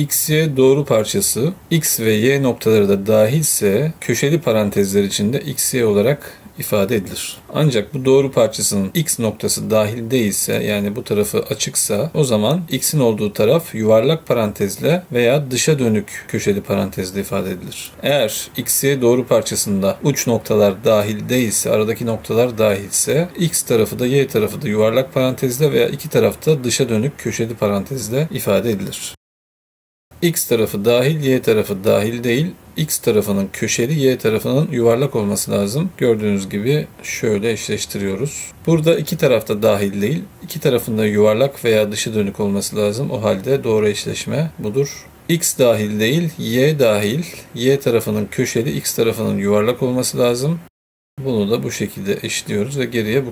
x, y doğru parçası x ve y noktaları da dahilse köşeli parantezler içinde x, y olarak ifade edilir. Ancak bu doğru parçasının x noktası dahil değilse yani bu tarafı açıksa o zaman x'in olduğu taraf yuvarlak parantezle veya dışa dönük köşeli parantezle ifade edilir. Eğer x, y doğru parçasında uç noktalar dahil değilse, aradaki noktalar dahilse x tarafı da y tarafı da yuvarlak parantezle veya iki tarafta dışa dönük köşeli parantezle ifade edilir. X tarafı dahil, Y tarafı dahil değil. X tarafının köşeli, Y tarafının yuvarlak olması lazım. Gördüğünüz gibi şöyle eşleştiriyoruz. Burada iki tarafta dahil değil. iki tarafında yuvarlak veya dışı dönük olması lazım. O halde doğru eşleşme budur. X dahil değil, Y dahil. Y tarafının köşeli, X tarafının yuvarlak olması lazım. Bunu da bu şekilde eşliyoruz ve geriye bu